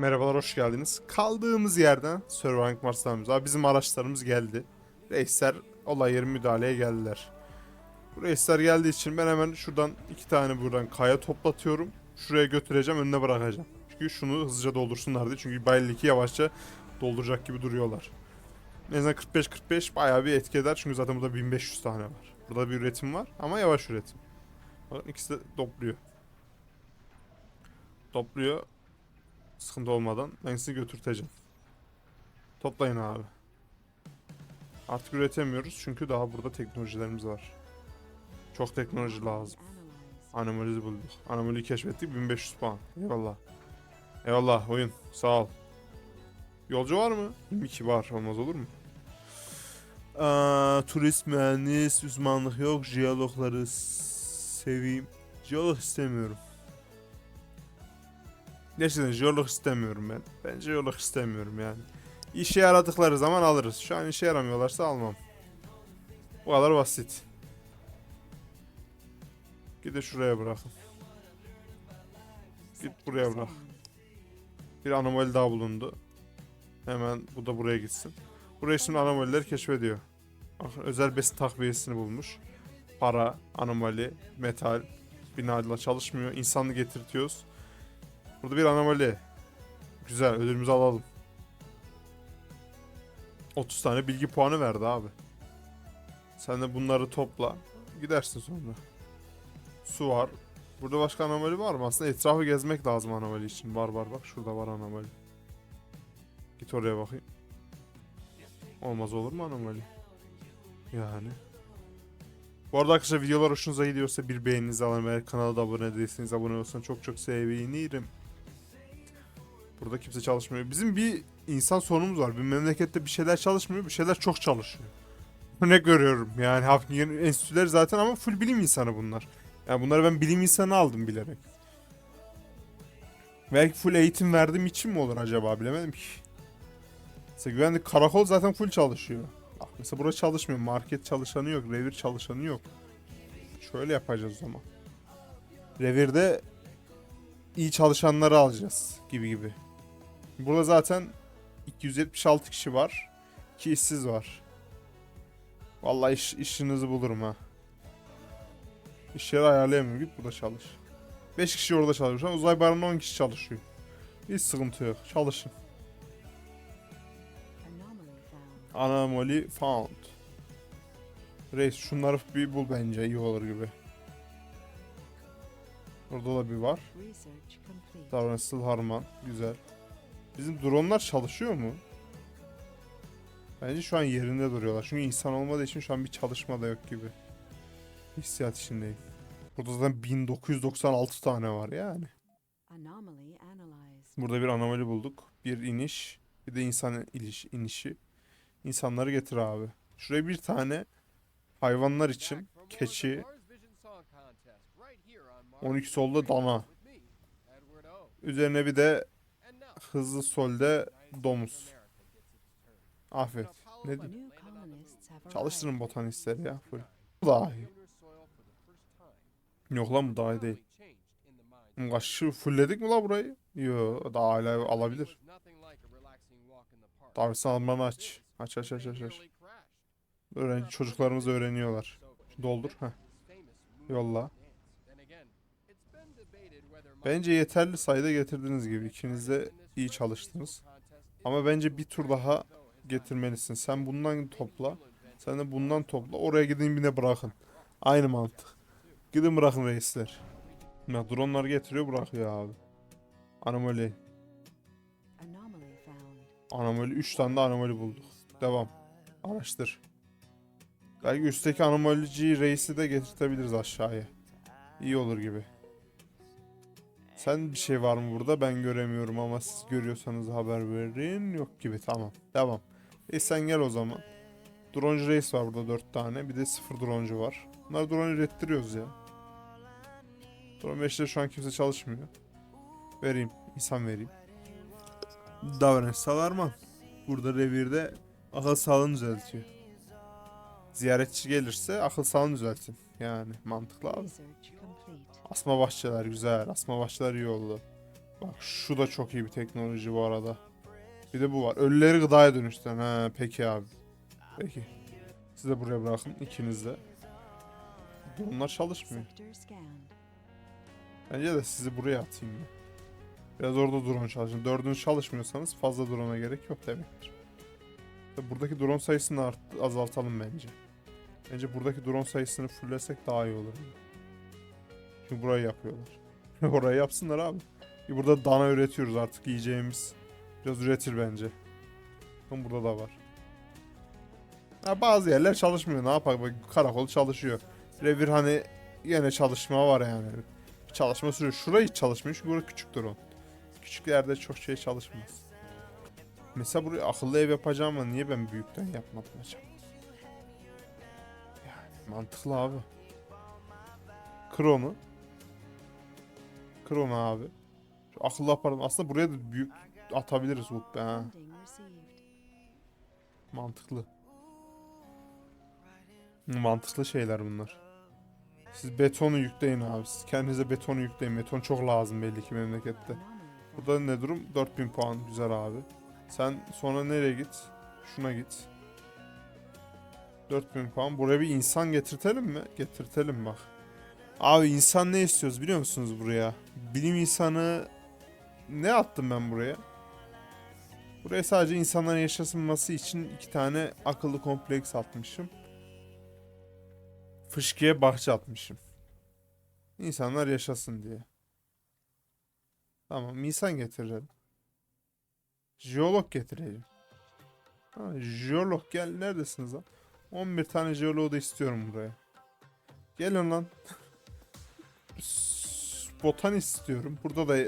Merhabalar, hoş geldiniz. Kaldığımız yerden Surviving Mars devam ediyoruz. Abi bizim araçlarımız geldi. Reisler olay yeri müdahaleye geldiler. Bu reisler geldiği için ben hemen şuradan iki tane buradan kaya toplatıyorum. Şuraya götüreceğim, önüne bırakacağım. Çünkü şunu hızlıca doldursunlar diye. Çünkü Bayel'deki yavaşça dolduracak gibi duruyorlar. En azından 45-45 bayağı bir etki eder. Çünkü zaten burada 1500 tane var. Burada bir üretim var ama yavaş üretim. Bakın ikisi de topluyor. Topluyor. Sıkıntı olmadan ben sizi götürteceğim. Toplayın abi. Artık üretemiyoruz çünkü daha burada teknolojilerimiz var. Çok teknoloji lazım. Anomali bulduk. Anomaliyi keşfettik 1500 puan. Eyvallah. Eyvallah oyun. Sağ ol. Yolcu var mı? 22 var. Olmaz olur mu? Aa, turist mühendis uzmanlık yok. Jeologları seveyim. Jeolog istemiyorum. Gerçekten jeolog istemiyorum ben. Ben jeolog istemiyorum yani. İşe yaradıkları zaman alırız. Şu an işe yaramıyorlarsa almam. Bu kadar basit. De şuraya bırakın. Git buraya bırak. Bir anomali daha bulundu. Hemen bu da buraya gitsin. Buraya şimdi anomaliler keşfediyor. Bak, özel besin takviyesini bulmuş. Para, anomali, metal, binayla çalışmıyor. İnsanlı getirtiyoruz. Burada bir anomali. Güzel ödülümüzü alalım. 30 tane bilgi puanı verdi abi. Sen de bunları topla. Gidersin sonra. Su var. Burada başka anomali var mı? Aslında etrafı gezmek lazım anomali için. Var var bak şurada var anomali. Git oraya bakayım. Olmaz olur mu anomali? Yani. Bu arada arkadaşlar videolar hoşunuza gidiyorsa bir beğeninizi alın. Eğer kanala da abone değilseniz abone olursanız çok çok sevinirim. Burada kimse çalışmıyor. Bizim bir insan sorunumuz var. Bir memlekette bir şeyler çalışmıyor, bir şeyler çok çalışıyor. Ne görüyorum yani Hafnigen enstitüleri zaten ama full bilim insanı bunlar. Yani bunları ben bilim insanı aldım bilerek. Belki full eğitim verdiğim için mi olur acaba bilemedim ki. Mesela güvenlik karakol zaten full çalışıyor. Mesela burada çalışmıyor. Market çalışanı yok. Revir çalışanı yok. Şöyle yapacağız o zaman. Revirde iyi çalışanları alacağız gibi gibi. Burada zaten 276 kişi var. 2 işsiz var. Vallahi iş, işinizi bulurum ha. İş yeri ayarlayamıyorum. Git burada çalış. 5 kişi orada çalışıyor. Uzay barında 10 kişi çalışıyor. Hiç sıkıntı yok. Çalışın. Anomaly found. Reis şunları bir bul bence iyi olur gibi. Orada da bir var. Davranışsız harman. Güzel. Bizim dronlar çalışıyor mu? Bence şu an yerinde duruyorlar. Çünkü insan olmadığı için şu an bir çalışma da yok gibi. Hissiyat içindeyim. Burada zaten 1996 tane var yani. Burada bir anomali bulduk. Bir iniş. Bir de insan iliş, inişi. İnsanları getir abi. Şuraya bir tane hayvanlar için keçi, 12 solda dana. Üzerine bir de hızlı solde domuz. Afet. Ne? Çalıştırın botanistleri ya. Full. Bu daha iyi. Yok lan bu daha iyi değil. Aşırı fullledik mi la burayı? Yo daha hala alabilir. Davet almanı aç. Aç aç aç aç aç. Öğrenci çocuklarımız öğreniyorlar. Doldur. Heh. Yolla. Bence yeterli sayıda getirdiğiniz gibi. İkiniz de iyi çalıştınız. Ama bence bir tur daha getirmelisin. Sen bundan topla. Sen de bundan topla. Oraya gidin bir de bırakın. Aynı mantık. Gidin bırakın reisler. Ya dronlar getiriyor bırakıyor abi. Anomali. Anomali 3 tane de anomali bulduk. Devam. Araştır. Belki üstteki anomaliciyi reisi de getirtebiliriz aşağıya. İyi olur gibi. Sen bir şey var mı burada? Ben göremiyorum ama siz görüyorsanız haber verin. Yok gibi tamam. Devam. E sen gel o zaman. Droncu reis var burada 4 tane. Bir de 0 droncu var. Bunlar drone ürettiriyoruz ya. Drone 5'te şu an kimse çalışmıyor. Vereyim. insan vereyim. Davranış salarman. Burada revirde akıl sağlığını düzeltiyor. Ziyaretçi gelirse akıl sağlığını düzeltin. Yani mantıklı abi. Asma bahçeler güzel. Asma bahçeler iyi oldu. Bak şu da çok iyi bir teknoloji bu arada. Bir de bu var. Ölüleri gıdaya dönüştüren. Ha peki abi. Peki. Siz de buraya bırakın ikiniz de. Bunlar çalışmıyor. Bence de sizi buraya atayım ya. Biraz orada drone çalışın. Dördünüz çalışmıyorsanız fazla drone'a gerek yok demektir. Buradaki drone sayısını azaltalım bence. Bence buradaki drone sayısını fullesek daha iyi olur. Burayı yapıyorlar. Orayı yapsınlar abi. Burada dana üretiyoruz artık yiyeceğimiz. Biraz üretir bence. Ama burada da var. Ha, bazı yerler çalışmıyor. Ne yapalım? Bak, Karakol çalışıyor. Revir hani yine çalışma var yani. Çalışma sürüyor. Şurayı hiç çalışmıyor çünkü burası küçük drone. Küçük yerde çok şey çalışmaz. Mesela buraya akıllı ev yapacağım ama niye ben büyükten yapmadım acaba? Yani mantıklı abi. Kır. Kır onu abi. Şu akıllı aparat aslında buraya da büyük atabiliriz Utbe ha. Mantıklı. Mantıklı şeyler bunlar. Siz betonu yükleyin abi. Siz kendinize betonu yükleyin. Beton çok lazım belli ki memlekette. Burada ne durum? 4000 puan. Güzel abi. Sen sonra nereye git? Şuna git. 4000 puan. Buraya bir insan getirtelim mi? Getirtelim bak. Abi insan ne istiyoruz biliyor musunuz buraya? Bilim insanı ne attım ben buraya? Buraya sadece insanların yaşasınması için iki tane akıllı kompleks atmışım. Fışkiye bahçe atmışım. İnsanlar yaşasın diye. Tamam insan getirelim. Jeolog getirelim. Ha, jeolog gel neredesiniz lan? 11 tane jeoloğu da istiyorum buraya. Gelin lan. Botanist istiyorum. Burada da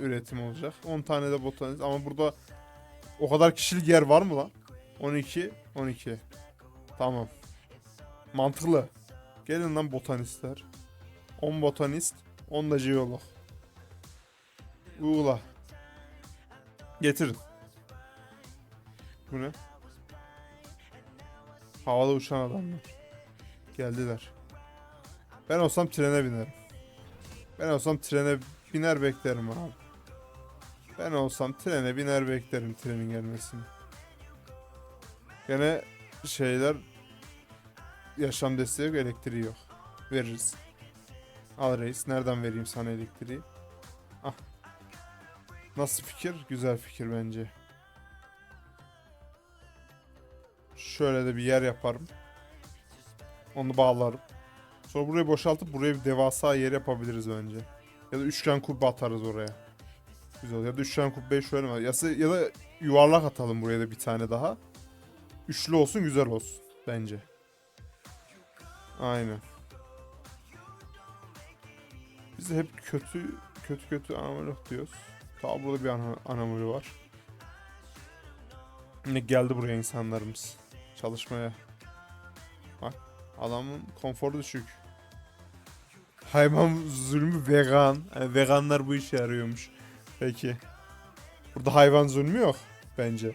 üretim olacak. 10 tane de botanist ama burada o kadar kişilik yer var mı lan? 12, 12. Tamam. Mantıklı. Gelin lan botanistler. 10 botanist, 10 da jeolog. Uğla. Getirin. Bu ne? Havada uçan adamlar. Geldiler. Ben olsam trene binerim. Ben olsam trene biner beklerim abi. Ben olsam trene biner beklerim trenin gelmesini. Gene şeyler yaşam desteği yok, elektriği yok. Veririz. Al reis. Nereden vereyim sana elektriği? Ah. Nasıl fikir? Güzel fikir bence. Şöyle de bir yer yaparım. Onu bağlarım. Sonra burayı boşaltıp buraya bir devasa yer yapabiliriz bence. Ya da üçgen kubbe atarız oraya. Güzel. Ya da üçgen kubbeyi şöyle mi? Ya, ya da yuvarlak atalım buraya da bir tane daha. Üçlü olsun güzel olsun. Bence. Aynen. Biz de hep kötü kötü kötü anomali diyoruz. Ta burada bir ana- anomali var. Yine geldi buraya insanlarımız. Çalışmaya. Adamın konforu düşük. Hayvan zulmü vegan. Yani veganlar bu işe yarıyormuş. Peki. Burada hayvan zulmü yok bence.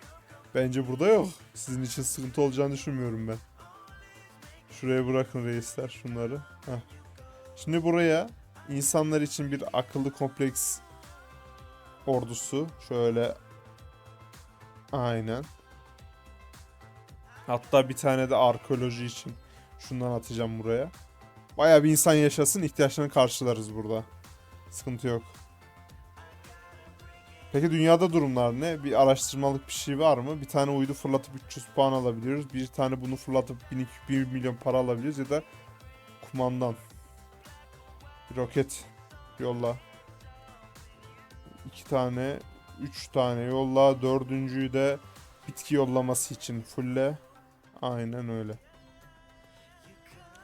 Bence burada yok. Sizin için sıkıntı olacağını düşünmüyorum ben. Şuraya bırakın reisler şunları. Heh. Şimdi buraya insanlar için bir akıllı kompleks ordusu. Şöyle aynen. Hatta bir tane de arkeoloji için şundan atacağım buraya. Baya bir insan yaşasın ihtiyaçlarını karşılarız burada. Sıkıntı yok. Peki dünyada durumlar ne? Bir araştırmalık bir şey var mı? Bir tane uydu fırlatıp 300 puan alabiliyoruz. Bir tane bunu fırlatıp 1 milyon para alabiliyoruz ya da kumandan. Bir roket yolla. İki tane, üç tane yolla. Dördüncüyü de bitki yollaması için fulle. Aynen öyle.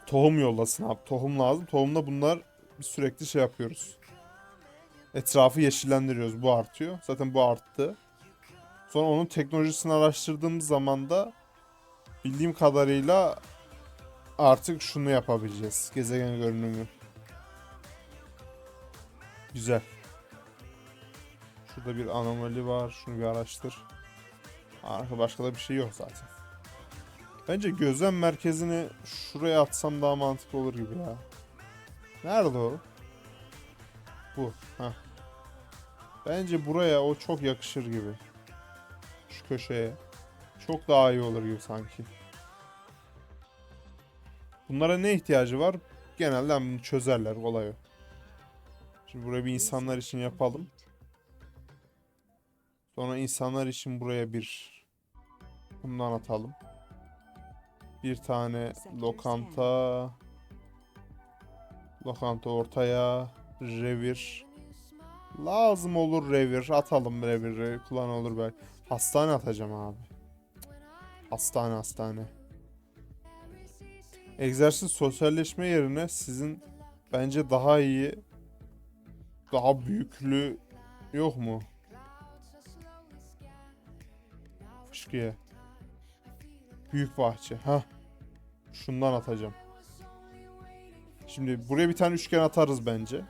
Tohum yollasın abi. Tohum lazım. Tohumla bunlar sürekli şey yapıyoruz. Etrafı yeşillendiriyoruz. Bu artıyor. Zaten bu arttı. Sonra onun teknolojisini araştırdığımız zaman da bildiğim kadarıyla artık şunu yapabileceğiz. Gezegen görünümü. Güzel. Şurada bir anomali var. Şunu bir araştır. Arka başka da bir şey yok zaten. Bence gözlem merkezini şuraya atsam daha mantıklı olur gibi ya. Nerede o? Bu. Ha. Bence buraya o çok yakışır gibi. Şu köşeye. Çok daha iyi olur gibi sanki. Bunlara ne ihtiyacı var? Genelde bunu çözerler kolay o. Şimdi buraya bir insanlar için yapalım. Sonra insanlar için buraya bir bundan atalım. Bir tane lokanta. Lokanta ortaya. Revir. Lazım olur revir. Atalım reviri. Kullan olur belki. Hastane atacağım abi. Hastane hastane. Egzersiz sosyalleşme yerine sizin bence daha iyi daha büyüklü yok mu? Fışkiye. Büyük bahçe. Ha. Şundan atacağım. Şimdi buraya bir tane üçgen atarız bence.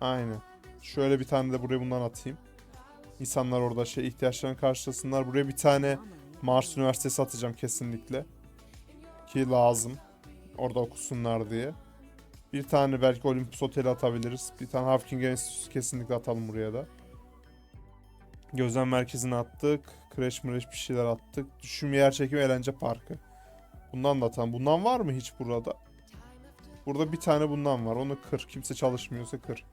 Aynen. Şöyle bir tane de buraya bundan atayım. İnsanlar orada şey ihtiyaçlarını karşılasınlar. Buraya bir tane Mars Üniversitesi atacağım kesinlikle. Ki lazım. Orada okusunlar diye. Bir tane belki Olympus Oteli atabiliriz. Bir tane Hawking Enstitüsü kesinlikle atalım buraya da. Gözlem merkezine attık. Crash mresh bir şeyler attık. Düşüm yer çekimi eğlence parkı. Bundan da atalım. Bundan var mı hiç burada? Burada bir tane bundan var. Onu kır. Kimse çalışmıyorsa kır.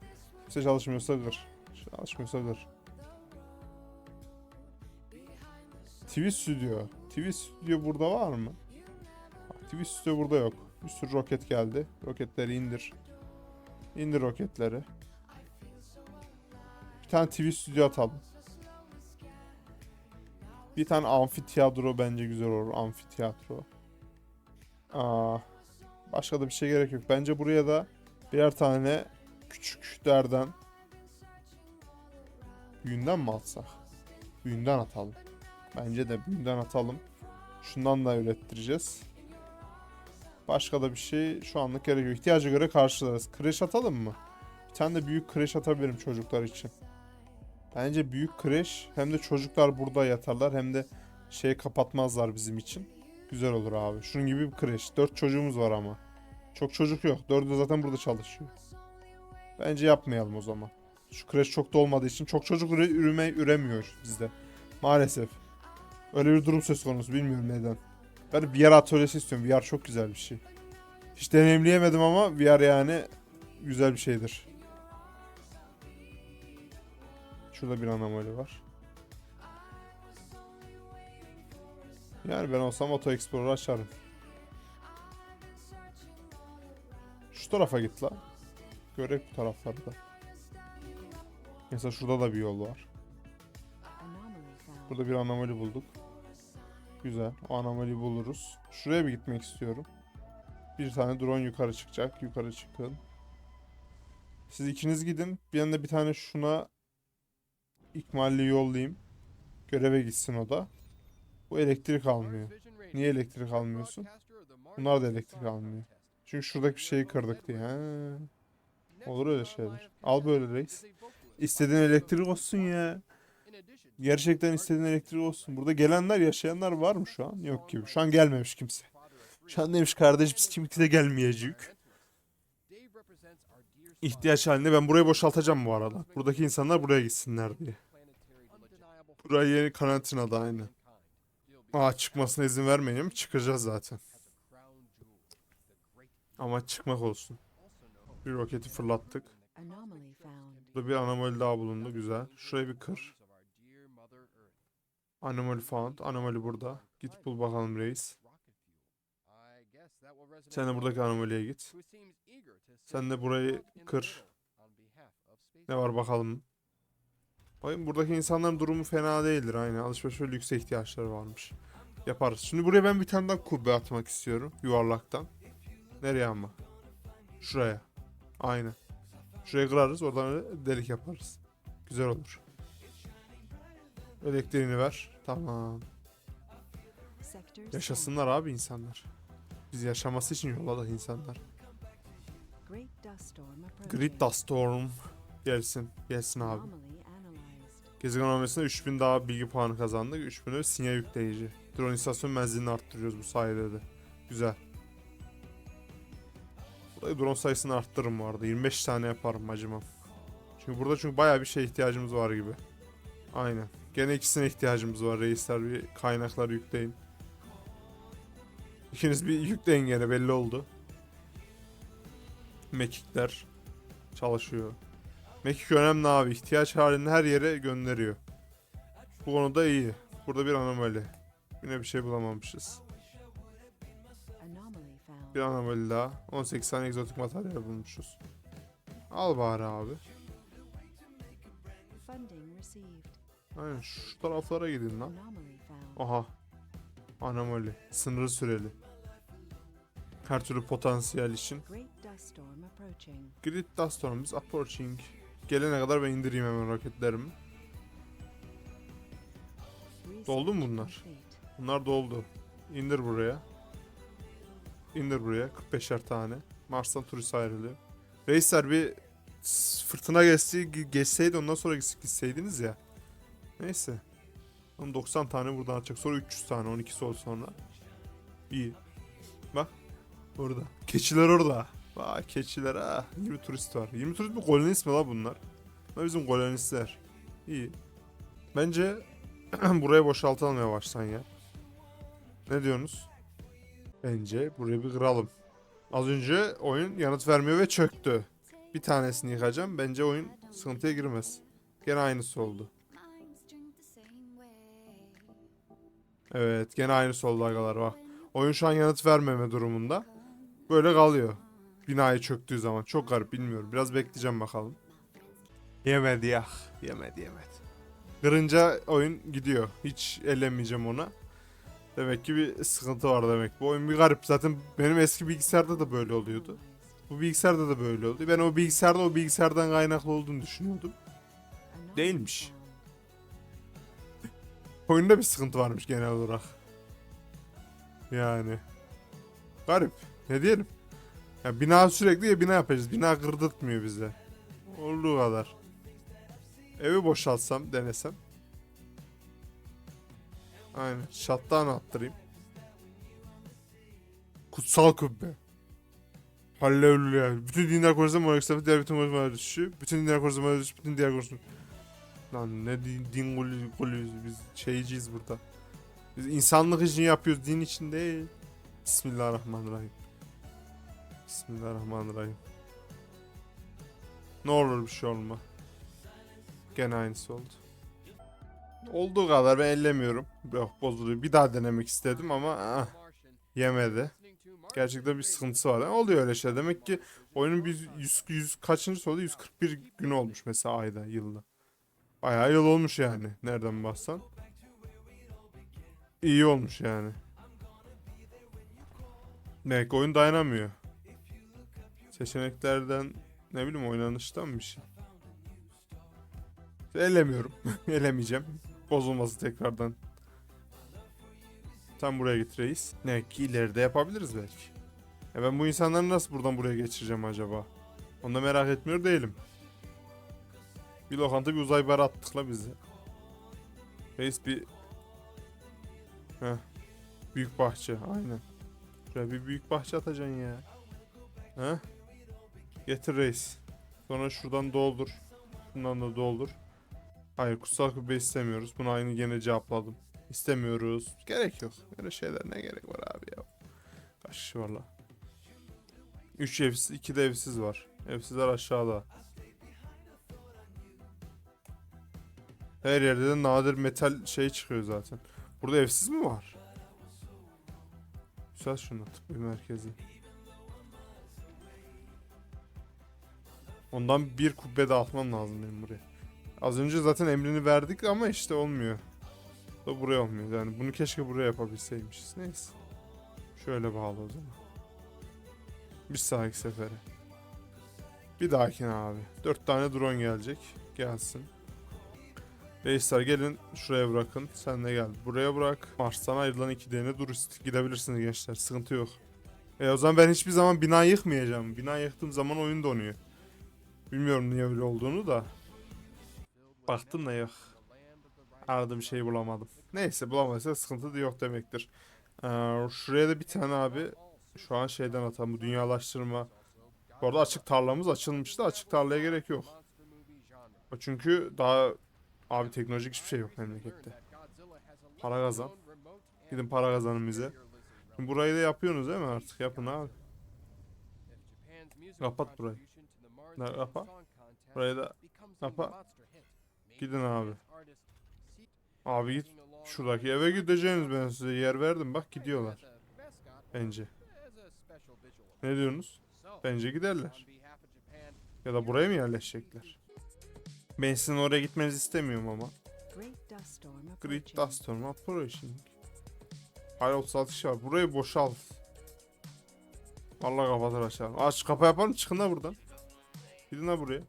Kimse çalışmıyorsa kır. Çalışmıyorsa kır. TV Studio. TV Studio burada var mı? TV Studio burada yok. Bir sürü roket geldi. Roketleri indir. İndir roketleri. Bir tane TV Studio atalım. Bir tane amfiteyatro bence güzel olur. Amfiteyatro. Aa, başka da bir şey gerek yok. Bence buraya da birer tane küçüklerden büyüğünden mi atsak? Büyüğünden atalım. Bence de büyüğünden atalım. Şundan da ürettireceğiz. Başka da bir şey şu anlık gerek yok. İhtiyaca göre karşılarız. Kreş atalım mı? Bir tane de büyük kreş atabilirim çocuklar için. Bence büyük kreş hem de çocuklar burada yatarlar hem de şey kapatmazlar bizim için. Güzel olur abi. Şunun gibi bir kreş. Dört çocuğumuz var ama. Çok çocuk yok. Dördü zaten burada çalışıyor. Bence yapmayalım o zaman. Şu kreş çok da olmadığı için çok çocuk üre, üreme, üremiyor bizde. Maalesef. Öyle bir durum söz konusu. Bilmiyorum neden. Ben VR atölyesi istiyorum. VR çok güzel bir şey. Hiç deneyimleyemedim ama VR yani güzel bir şeydir. Şurada bir anomali var. Yani ben olsam Auto Explorer açarım. Şu tarafa git la. Görek bu tarafları da. Mesela şurada da bir yol var. Burada bir anomali bulduk. Güzel. O anomaliyi buluruz. Şuraya bir gitmek istiyorum. Bir tane drone yukarı çıkacak. Yukarı çıkın. Siz ikiniz gidin. Bir yanda bir tane şuna ikmalli yollayayım. Göreve gitsin o da. Bu elektrik almıyor. Niye elektrik almıyorsun? Bunlar da elektrik almıyor. Çünkü şuradaki şeyi kırdık diye. Ha. Olur öyle şeyler. Al böyle reis. İstediğin elektrik olsun ya. Gerçekten istediğin elektrik olsun. Burada gelenler, yaşayanlar var mı şu an? Yok gibi. Şu an gelmemiş kimse. Şu an demiş kardeşim biz kimse gelmeyecek. İhtiyaç halinde ben burayı boşaltacağım bu arada. Buradaki insanlar buraya gitsinler diye. Burayı yeni karantinada aynı. Aa çıkmasına izin vermeyelim. Çıkacağız zaten. Ama çıkmak olsun. Bir roketi fırlattık. Burada bir anomali daha bulundu. Güzel. Şurayı bir kır. Anomaly found. Anomaly burada. Git bul bakalım reis. Sen de buradaki anomaliye git. Sen de burayı kır. Ne var bakalım. Bakın buradaki insanların durumu fena değildir. Aynı alışveriş ve lükse ihtiyaçları varmış. Yaparız. Şimdi buraya ben bir tane daha kubbe atmak istiyorum. Yuvarlaktan. Nereye ama? Şuraya. Aynen. Şuraya kırarız. Oradan delik yaparız. Güzel olur. Elektriğini ver. Tamam. Yaşasınlar abi insanlar. Biz yaşaması için yolladık insanlar. Grid Dust Storm. Gelsin. Gelsin abi. Gezegen anomalisinde 3000 daha bilgi puanı kazandık. 3000'e sinyal yükleyici. Drone istasyon menzilini arttırıyoruz bu sayede de. Güzel. Burayı drone sayısını arttırırım arada. 25 tane yaparım acımam. Çünkü burada çünkü bayağı bir şey ihtiyacımız var gibi. Aynen. Gene ikisine ihtiyacımız var reisler bir kaynakları yükleyin. İkiniz bir yükleyin gene belli oldu. Mekikler çalışıyor. Mekik önemli abi. İhtiyaç halinde her yere gönderiyor. Bu konuda iyi. Burada bir anomali. Yine bir şey bulamamışız. Bir anomali daha. 18 tane egzotik materyal bulmuşuz. Al bari abi. Aynen şu taraflara gidin lan. Aha. Anomali. Sınırı süreli. Her türlü potansiyel için. Great dust storm is approaching. Gelene kadar ben indireyim hemen roketlerimi. Doldu mu bunlar? Bunlar doldu. İndir buraya. İndir buraya. 45'er tane. Mars'tan turist ayrılıyor. Reisler bir fırtına geçsi, geçseydi ondan sonra gits- gitseydiniz ya. Neyse. Oğlum 90 tane buradan atacak. Sonra 300 tane 12 sol sonra. İyi. Bak. Orada. Keçiler orada. Bak keçiler ha. 20 turist var. 20 turist mi kolonist mi la bunlar? Bunlar bizim kolonistler. İyi. Bence buraya boşaltalım yavaştan ya. Ne diyorsunuz? Bence burayı bir kıralım. Az önce oyun yanıt vermiyor ve çöktü. Bir tanesini yıkacağım. Bence oyun sıkıntıya girmez. Gene aynısı oldu. Evet gene aynısı oldu agalar bak. Oyun şu an yanıt vermeme durumunda. Böyle kalıyor. Binayı çöktüğü zaman. Çok garip bilmiyorum. Biraz bekleyeceğim bakalım. Yemedi ya. Yemedi yemedi. Kırınca oyun gidiyor. Hiç ellemeyeceğim ona. Demek ki bir sıkıntı var demek. Bu oyun bir garip. Zaten benim eski bilgisayarda da böyle oluyordu. Bu bilgisayarda da böyle oldu. Ben o bilgisayarda o bilgisayardan kaynaklı olduğunu düşünüyordum. Değilmiş. Oyunda bir sıkıntı varmış genel olarak. Yani. Garip. Ne diyelim? Ya bina sürekli ya bina yapacağız. Bina kırdırtmıyor bize. Olduğu kadar. Evi boşaltsam, denesem. Aynen. Shutdown attırayım. Kutsal kubbe. Halleluya. Bütün dinler konusunda monarşi diğer bütün konusunda düşüşü. Bütün dinler konusunda monarşi bütün diğer konusunda. Lan ne din, din golü, biz şeyciyiz burada. Biz insanlık için yapıyoruz din için değil. Bismillahirrahmanirrahim. Bismillahirrahmanirrahim. Ne olur bir şey olma. Gene aynısı oldu. Olduğu kadar ben ellemiyorum. Yok bozuluyor. Bir daha denemek istedim ama ah, yemedi. Gerçekten bir sıkıntısı var. Yani oluyor öyle şey. Demek ki oyunun bir 100, 100 kaçıncı oldu? 141 gün olmuş mesela ayda, yılda. Bayağı yıl olmuş yani. Nereden baksan. İyi olmuş yani. Demek oyun dayanamıyor. Seçeneklerden ne bileyim oynanıştan bir şey. Elemiyorum. Elemeyeceğim. Bozulması tekrardan. Tam buraya git reis. Ne ki ileride yapabiliriz belki. Ya ben bu insanları nasıl buradan buraya geçireceğim acaba? Onu da merak etmiyor değilim. Bir lokanta bir uzay barı attık la bizi. Reis bir... Heh. Büyük bahçe aynen. Şuraya bir büyük bahçe atacaksın ya. Heh. Getir reis. Sonra şuradan doldur. Bundan da doldur. Hayır kutsal kubbe istemiyoruz. Bunu aynı gene cevapladım. İstemiyoruz. Gerek yok. Öyle şeyler ne gerek var abi ya. Kaç kişi var la? 3 evsiz, 2 de evsiz var. Evsizler aşağıda. Her yerde de nadir metal şey çıkıyor zaten. Burada evsiz mi var? Güzel şunu tıbbi merkezi. Ondan bir kubbe dağıtmam lazım benim buraya. Az önce zaten emrini verdik ama işte olmuyor. Da buraya olmuyor. Yani bunu keşke buraya yapabilseymişiz. Neyse. Şöyle bağlı o zaman. Bir sonraki sefere. Bir dahakine abi. Dört tane drone gelecek. Gelsin. Reisler gelin şuraya bırakın. Sen de gel. Buraya bırak. Mars'tan ayrılan iki tane turist. Gidebilirsiniz gençler. Sıkıntı yok. E o zaman ben hiçbir zaman bina yıkmayacağım. Bina yıktığım zaman oyun donuyor. Bilmiyorum niye öyle olduğunu da. Baktım da yok. Aradığım şeyi bulamadım. Neyse bulamadıysa sıkıntı da yok demektir. Ee, şuraya da bir tane abi şu an şeyden atalım bu dünyalaştırma. Bu arada açık tarlamız açılmıştı. Açık tarlaya gerek yok. Çünkü daha abi teknolojik hiçbir şey yok memlekette. Para kazan. Gidin para kazanın bize. Şimdi burayı da yapıyorsunuz değil mi artık? Yapın abi. Kapat burayı. Ne, kapa. Burayı da kapa. Gidin abi. Abi git. Şuradaki eve gideceğiniz ben size yer verdim. Bak gidiyorlar. Bence. Ne diyorsunuz? Bence giderler. Ya da buraya mı yerleşecekler? Ben sizin oraya gitmenizi istemiyorum ama. Great dust storm Great approaching. Hala 36 kişi var. Burayı boşalt. Vallahi kapatır açar. Aç kapı yapalım çıkın da buradan. Gidin de buraya.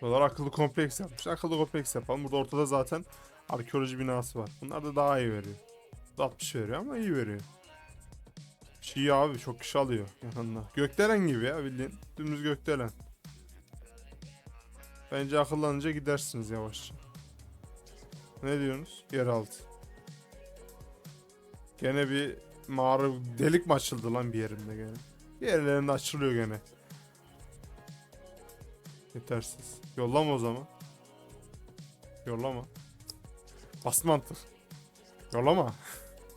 Buralar akıllı kompleks yapmış. Akıllı kompleks yapalım. Burada ortada zaten arkeoloji binası var. Bunlar da daha iyi veriyor. 60 veriyor ama iyi veriyor. Şey abi çok kişi alıyor yanında. Gökdelen gibi ya bildiğin. Dümdüz gökdelen. Bence akıllanınca gidersiniz yavaşça. Ne diyorsunuz? Yeraltı. Gene bir mağara delik mi açıldı lan bir yerimde gene? Yerlerinde açılıyor gene. Yetersiz. Yollama o zaman. Yollama. Bas. Yollama.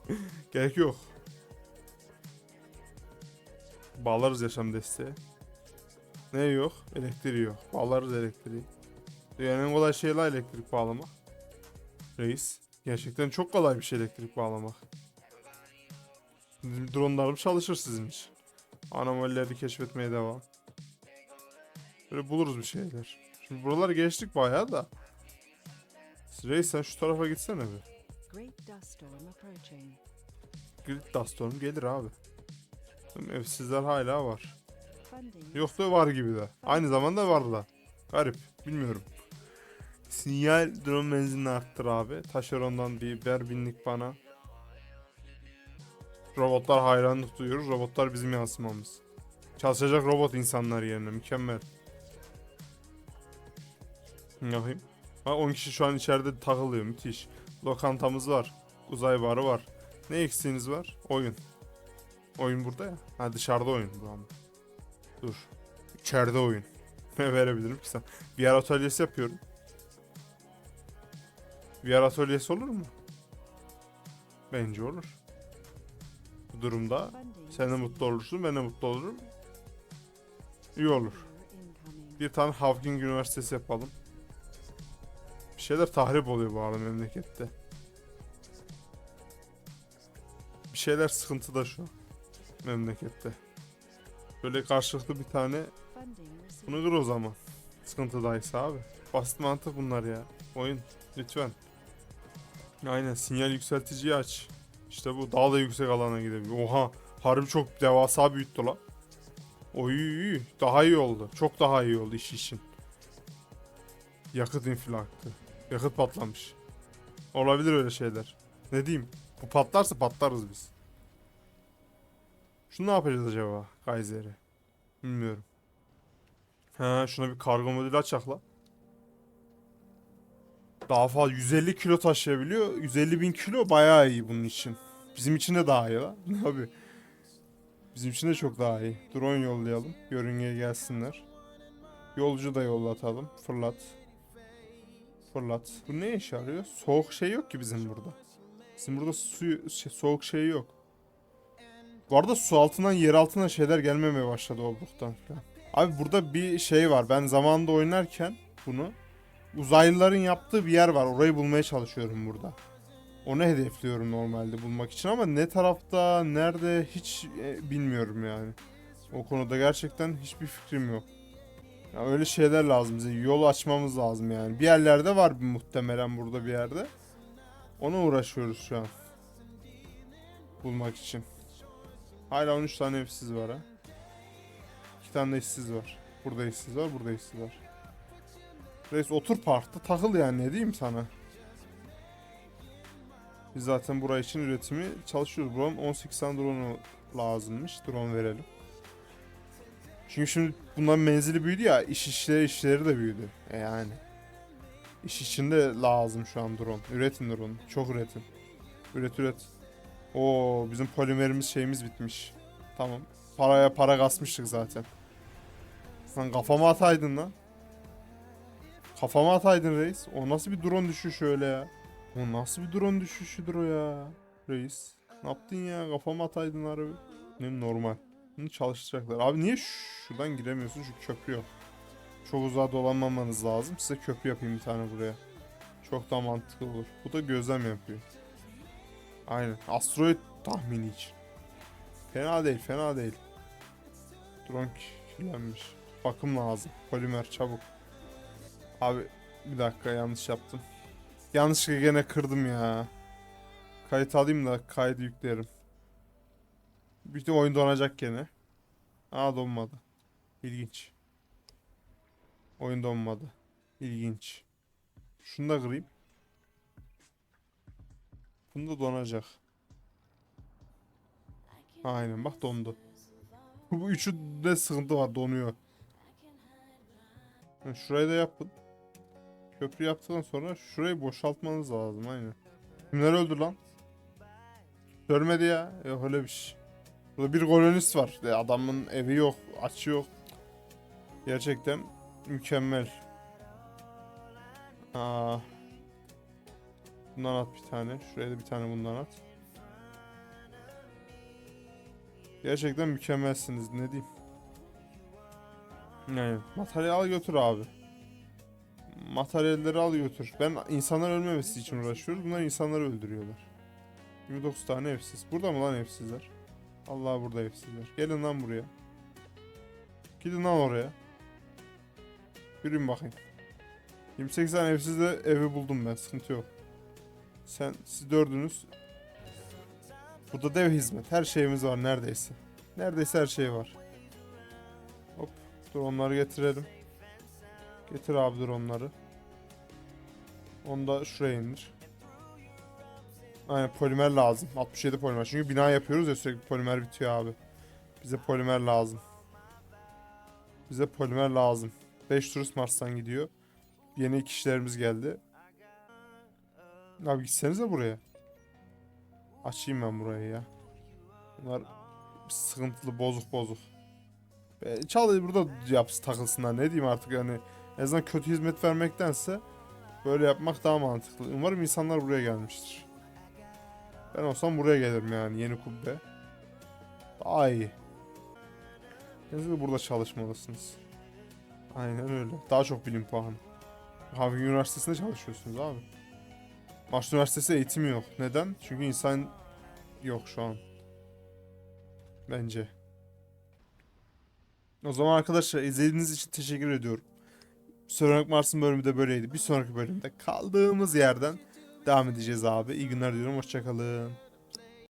Gerek yok. Bağlarız yaşam desteği. Ne yok? Elektriği yok. Bağlarız elektriği. Dünyanın en kolay şeyi la elektrik bağlamak. Reis. Gerçekten çok kolay bir şey elektrik bağlamak. Dronlarım çalışır sizin için. Anomalileri keşfetmeye devam. Böyle buluruz bir şeyler. Şimdi buraları geçtik bayağı da. Reis sen şu tarafa gitsene bir. Great dust storm approaching. Grid Dust Storm gelir abi. Tüm Evsizler hala var. Yok da var gibi de. Aynı zamanda var da. Garip. Bilmiyorum. Sinyal drone menzilini arttır abi. Taşerondan bir ver binlik bana. Robotlar hayranlık duyuyoruz. Robotlar bizim yansımamız. Çalışacak robot insanlar yerine. Mükemmel. Yapayım. Ha 10 kişi şu an içeride takılıyor. Müthiş. Lokantamız var. Uzay barı var. Ne eksiğiniz var? Oyun. Oyun burada ya. Ha dışarıda oyun bu ama. Dur. İçeride oyun. Ne verebilirim ki sen? VR atölyesi yapıyorum. VR atölyesi olur mu? Bence olur. Bu durumda sen de mutlu olursun, ben de mutlu olurum. İyi olur. Bir tane Hawking Üniversitesi yapalım. Şeyler tahrip oluyor bu arada memlekette. Bir şeyler sıkıntıda şu an memlekette. Böyle karşılıklı bir tane bunu kır o zaman. Sıkıntıdaysa abi. Basit mantık bunlar ya. Oyun lütfen. Aynen sinyal yükselticiyi aç. İşte bu daha da yüksek alana gidebiliyor. Oha harbi çok devasa büyüttü la. Oy daha iyi oldu. Çok daha iyi oldu iş için. Yakıt infilakı. Yakıt patlamış. Olabilir öyle şeyler. Ne diyeyim? Bu patlarsa patlarız biz. Şunu ne yapacağız acaba Kaiser'i? Bilmiyorum. He şuna bir kargo modülü açak la. Daha fazla 150 kilo taşıyabiliyor. 150 bin kilo bayağı iyi bunun için. Bizim için de daha iyi la. Abi. Bizim için de çok daha iyi. Drone yollayalım. Yörüngeye gelsinler. Yolcu da yollatalım. Fırlat. Fırlat. Bu ne işe yarıyor? Soğuk şey yok ki bizim burada. Bizim burada su, şey, soğuk şey yok. Bu arada su altından yer altına şeyler gelmemeye başladı olduktan falan. Abi burada bir şey var. Ben zamanında oynarken bunu uzaylıların yaptığı bir yer var. Orayı bulmaya çalışıyorum burada. Onu hedefliyorum normalde bulmak için ama ne tarafta, nerede hiç e, bilmiyorum yani. O konuda gerçekten hiçbir fikrim yok. Ya öyle şeyler lazım bize. Yol açmamız lazım yani. Bir yerlerde var muhtemelen burada bir yerde. Ona uğraşıyoruz şu an. Bulmak için. Hala 13 tane evsiz var ha. İki tane de işsiz var. Burada işsiz var, burada işsiz var. Reis otur parkta takıl yani ne diyeyim sana. Biz zaten buraya için üretimi çalışıyoruz. Buranın 18 tane drone lazımmış. Drone verelim. Çünkü şimdi bunların menzili büyüdü ya, iş işleri işleri de büyüdü. E yani. İş içinde lazım şu an drone. Üretin drone. Çok üretin. Üret üret. Oo bizim polimerimiz şeyimiz bitmiş. Tamam. Paraya para kasmıştık zaten. Lan kafama ataydın lan. Kafama ataydın reis. O nasıl bir drone düşüşü öyle ya? O nasıl bir drone düşüşüdür o ya? Reis. Ne yaptın ya? Kafama ataydın harbi. Ne normal. Bunu çalıştıracaklar. Abi niye şuradan giremiyorsun? Şu köprü yok. Çok uzağa dolanmamanız lazım. Size köprü yapayım bir tane buraya. Çok daha mantıklı olur. Bu da gözlem yapıyor. Aynen. Asteroid tahmini için. Fena değil, fena değil. Drone kirlenmiş. Bakım lazım. Polimer çabuk. Abi bir dakika yanlış yaptım. Yanlışlıkla gene kırdım ya. Kayıt alayım da kaydı yüklerim. Bütün oyun donacak gene. Aa donmadı. İlginç. Oyun donmadı. İlginç. Şunu da kırayım. Bunu da donacak. Aynen bak dondu. Bu üçü de sıkıntı var donuyor. Ha, Şurayı da yapın. Köprü yaptıktan sonra şurayı boşaltmanız lazım aynen. Kimler öldü lan? Görmedi ya. Yok öyle bir şey. Burada bir kolonist var. Adamın evi yok, açı yok. Gerçekten mükemmel. Aa. Bundan at bir tane. Şuraya da bir tane bundan at. Gerçekten mükemmelsiniz ne diyeyim. Yani materyal al götür abi. Materyalleri al götür. Ben insanlar ölmemesi için uğraşıyoruz. Bunlar insanları öldürüyorlar. 29 tane evsiz. Burada mı lan evsizler? Allah burada evsizler. Gelin lan buraya. Gidin lan oraya. Yürüyün bakayım. 28 tane evsizde evi buldum ben. Sıkıntı yok. Sen, siz dördünüz. Burada dev hizmet. Her şeyimiz var neredeyse. Neredeyse her şey var. Hop. Dur onları getirelim. Getir abi dur onları. Onu da şuraya indir. Aynen polimer lazım. 67 polimer. Çünkü bina yapıyoruz ya sürekli polimer bitiyor abi. Bize polimer lazım. Bize polimer lazım. 5 turist Mars'tan gidiyor. Yeni kişilerimiz geldi. Abi gitsenize buraya. Açayım ben burayı ya. Bunlar sıkıntılı bozuk bozuk. E, Çalı burada yapsın takılsınlar ne diyeyim artık yani. En azından kötü hizmet vermektense böyle yapmak daha mantıklı. Umarım insanlar buraya gelmiştir. Ben olsam buraya gelirim yani yeni kubbe. Daha iyi. De burada çalışmalısınız. Aynen öyle. Daha çok bilim puanı. Harvard Üniversitesi'nde çalışıyorsunuz abi. Mars Üniversitesi eğitimi yok. Neden? Çünkü insan yok şu an. Bence. O zaman arkadaşlar izlediğiniz için teşekkür ediyorum. Sonraki Mars'ın bölümü de böyleydi. Bir sonraki bölümde kaldığımız yerden devam edeceğiz abi. İyi günler diliyorum. Hoşçakalın.